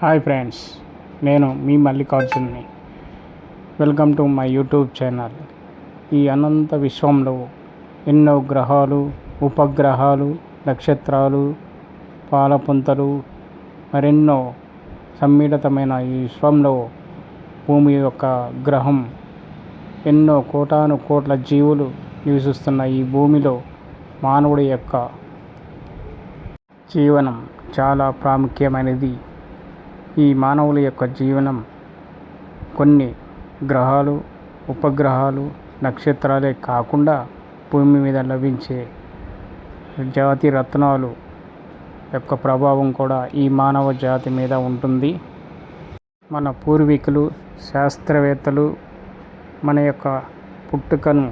Hi friends నేను మీ మల్లికార్జున్ని. Welcome to my YouTube channel. ఈ అనంత విశ్వంలో ఎన్నో గ్రహాలు ఉపగ్రహాలు నక్షత్రాలు పాలపుంతలు మరెన్నో సమ్మిళితమైన ఈ విశ్వంలో భూమి యొక్క గ్రహం ఎన్నో కోటాను కోట్ల జీవులు నివసిస్తున్న ఈ భూమిలో మానవుడి యొక్క జీవనం చాలా ప్రాముఖ్యమైనది. ఈ మానవుల యొక్క జీవనం కొన్ని గ్రహాలు ఉపగ్రహాలు నక్షత్రాలే కాకుండా భూమి మీద లభించే జాతి రత్నాలు యొక్క ప్రభావం కూడా ఈ మానవ జాతి మీద ఉంటుంది. మన పూర్వీకులు శాస్త్రవేత్తలు మన యొక్క పుట్టుకను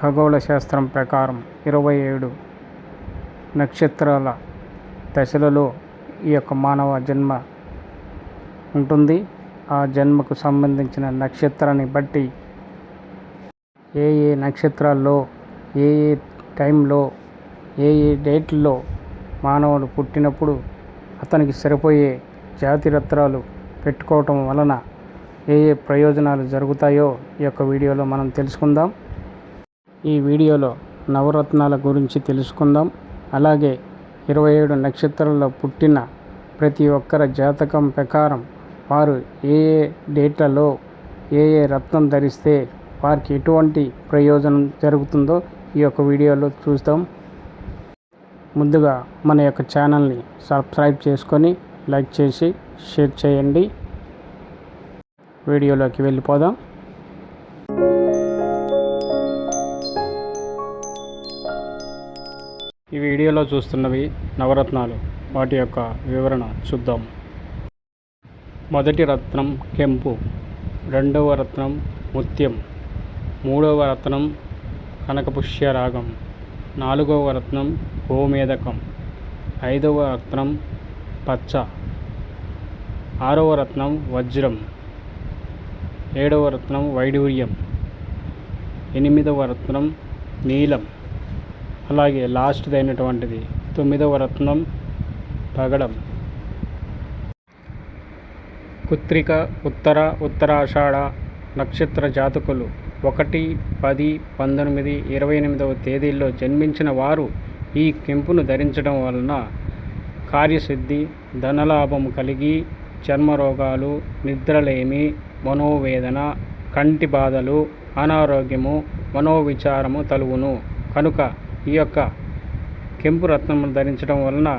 ఖగోళ శాస్త్రం ప్రకారం ఇరవై ఏడు నక్షత్రాల దశలలో ఈ యొక్క మానవ జన్మ ఉంటుంది. ఆ జన్మకు సంబంధించిన నక్షత్రాన్ని బట్టి ఏ ఏ నక్షత్రాల్లో ఏ ఏ టైంలో ఏ ఏ డేట్లో మానవుడు పుట్టినప్పుడు అతనికి సరిపోయే జాతిరత్రాలు పెట్టుకోవటం వలన ఏ ఏ ప్రయోజనాలు జరుగుతాయో ఈ యొక్క వీడియోలో మనం తెలుసుకుందాం. ఈ వీడియోలో నవరత్నాల గురించి తెలుసుకుందాం. అలాగే ఇరవై ఏడు నక్షత్రాల్లో పుట్టిన ప్రతి ఒక్కరి జాతకం ప్రకారం వారు ఏ ఏ డేట్లలో ఏ ఏ రత్నం ధరిస్తే వారికి ఎటువంటి ప్రయోజనం జరుగుతుందో ఈ యొక్క వీడియోలో చూస్తాం. ముందుగా మన యొక్క ఛానల్ని సబ్స్క్రైబ్ చేసుకొని లైక్ చేసి షేర్ చేయండి. వీడియోలోకి వెళ్ళిపోదాం. ఈ వీడియోలో చూస్తున్నవి నవరత్నాలు. వాటి యొక్క వివరణ చూద్దాం. మొదటి రత్నం కెంపు. రెండవ రత్నం ముత్యం. మూడవ రత్నం కనకపుష్య రాగం. నాలుగవ రత్నం గోమేధకం. ఐదవ రత్నం పచ్చ. ఆరవ రత్నం వజ్రం. ఏడవ రత్నం వైడూర్యం. ఎనిమిదవ రత్నం నీలం. అలాగే లాస్ట్ది అయినటువంటిది. తొమ్మిదవ రత్నం తగడం కుత్రిక ఉత్తర ఉత్తరాషాఢ నక్షత్ర జాతకులు ఒకటి పది పంతొమ్మిది ఇరవై ఎనిమిదవ తేదీల్లో జన్మించిన వారు ఈ కెంపును ధరించడం వలన కార్యసిద్ధి ధనలాభం కలిగి చర్మరోగాలు నిద్రలేమి మనోవేదన కంటి బాధలు అనారోగ్యము మనోవిచారము తలువును. కనుక ఈ యొక్క కెంపు రత్నము ధరించడం వలన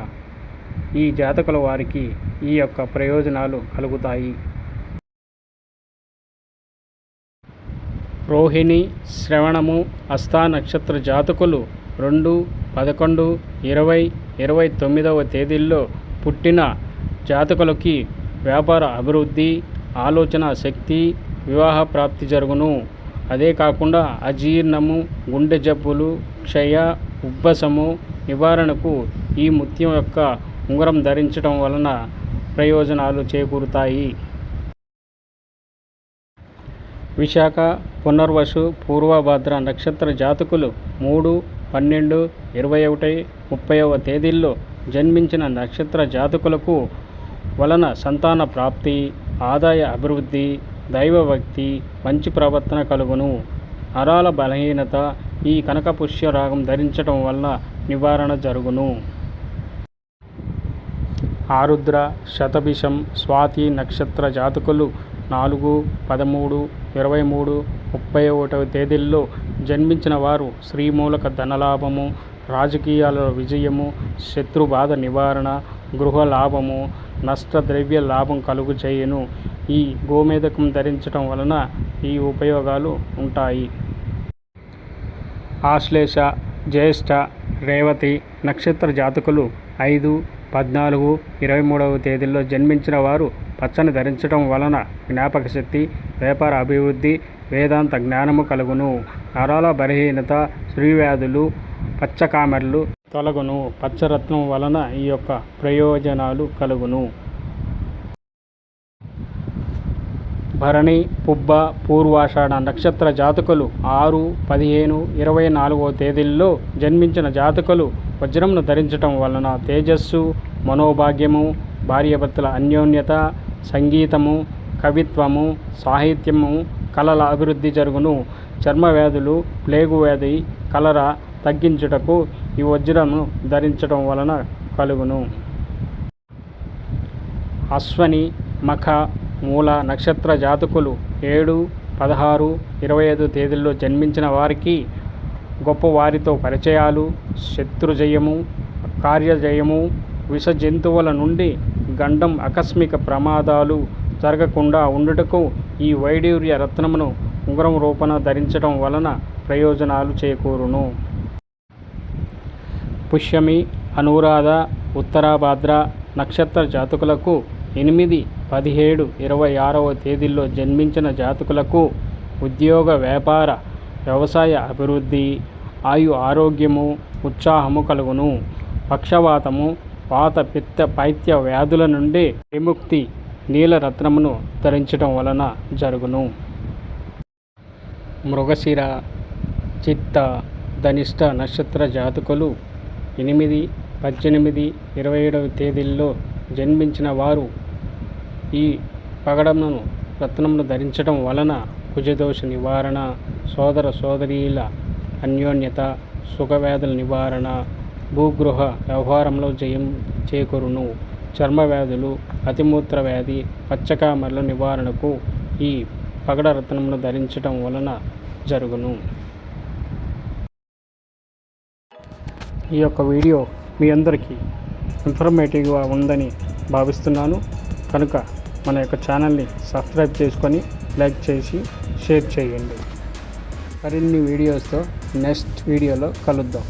ఈ జాతకుల వారికి ఈ యొక్క ప్రయోజనాలు కలుగుతాయి. రోహిణి శ్రవణము హస్తా నక్షత్ర జాతకులు రెండు పదకొండు ఇరవై ఇరవై తొమ్మిదవ తేదీల్లో పుట్టిన జాతకులకి వ్యాపార అభివృద్ధి ఆలోచన శక్తి వివాహ ప్రాప్తి జరుగును. అదే కాకుండా అజీర్ణము గుండె జబ్బులు క్షయ ఉబ్బసము నివారణకు ఈ ముత్యం యొక్క ఉంగరం ధరించడం వలన ప్రయోజనాలు చేకూరుతాయి. విశాఖ పునర్వసు పూర్వభద్ర నక్షత్ర జాతకులు మూడు పన్నెండు ఇరవై ఒకటి ముప్పైవ తేదీల్లో జన్మించిన నక్షత్ర జాతకులకు వలన సంతాన ప్రాప్తి ఆదాయ అభివృద్ధి దైవభక్తి మంచి ప్రవర్తన కలుగును. నరాల బలహీనత ఈ కనకపుష్య రాగం ధరించటం వల్ల నివారణ జరుగును. ఆరుద్ర శతభిషం స్వాతి నక్షత్ర జాతకులు నాలుగు పదమూడు ఇరవై మూడు ముప్పై ఒకటవ తేదీల్లో జన్మించిన వారు శ్రీమూలక ధనలాభము రాజకీయాలలో విజయము శత్రుబాధ నివారణ గృహ లాభము నష్టద్రవ్య లాభం కలుగు చేయను ఈ గోమేదకం ధరించటం వలన ఈ ఉపయోగాలు ఉంటాయి. ఆశ్లేష జ్యేష్ఠ రేవతి నక్షత్ర జాతకులు ఐదు పద్నాలుగు ఇరవై మూడవ తేదీల్లో జన్మించిన వారు పచ్చని ధరించడం వలన జ్ఞాపక శక్తి వ్యాపార అభివృద్ధి వేదాంత జ్ఞానము కలుగును. నరాల బలహీనత స్త్రీవ్యాధులు పచ్చకామెర్లు తొలగును. పచ్చరత్నం వలన ఈ యొక్క ప్రయోజనాలు కలుగును. భరణి పుబ్బ పూర్వాషాఢ నక్షత్ర జాతకులు ఆరు పదిహేను ఇరవై నాలుగో తేదీల్లో జన్మించిన జాతకులు వజ్రంను ధరించటం వలన తేజస్సు మనోభాగ్యము భార్యభర్తల అన్యోన్యత సంగీతము కవిత్వము సాహిత్యము కళల అభివృద్ధి జరుగును. చర్మ వ్యాధులు ప్లేగు వ్యాధి కలర తగ్గించుటకు ఈ వజ్రము ధరించడం వలన కలుగును. అశ్వని మఖ మూల నక్షత్ర జాతకులు ఏడు పదహారు ఇరవై ఐదు తేదీల్లో జన్మించిన వారికి గొప్ప వారితో పరిచయాలు శత్రుజయము కార్యజయము విష జంతువుల నుండి గండం ఆకస్మిక ప్రమాదాలు జరగకుండా ఉండుటకు ఈ వైడూర్య రత్నమును ఉంగరం రూపణ ధరించడం వలన ప్రయోజనాలు చేకూరును. పుష్యమి అనురాధ ఉత్తరాభాద్ర నక్షత్ర జాతకులకు ఎనిమిది పదిహేడు ఇరవై ఆరవ తేదీల్లో జన్మించిన జాతకులకు ఉద్యోగ వ్యాపార వ్యవసాయ అభివృద్ధి ఆయు ఆరోగ్యము ఉత్సాహము కలుగును. పక్షవాతము వాత పిత్త పైత్య వ్యాధుల నుండి విముక్తి నీలరత్నమును ధరించడం వలన జరుగును. మృగశిర చిత్త ధనిష్ట నక్షత్ర జాతకులు ఎనిమిది పద్దెనిమిది ఇరవై ఏడవ తేదీల్లో జన్మించిన వారు ఈ పగడమును రత్నమును ధరించడం వలన కుజదోష నివారణ సోదర సోదరీల అన్యోన్యత సుఖవ్యాధుల నివారణ భూగృహ వ్యవహారంలో జయం చేకూరును. చర్మ వ్యాధులు అతిమూత్ర వ్యాధి పచ్చకామర్ల నివారణకు ఈ పగడరత్నమును ధరించటం వలన జరుగును. ఈ యొక్క వీడియో మీ అందరికీ ఇన్ఫర్మేటివ్గా ఉందని భావిస్తున్నాను. కనుక మన యొక్క ఛానల్ని సబ్స్క్రైబ్ చేసుకొని లైక్ చేసి షేర్ చేయండి. మరిన్ని వీడియోస్తో నెక్స్ట్ వీడియోలో కలుద్దాం.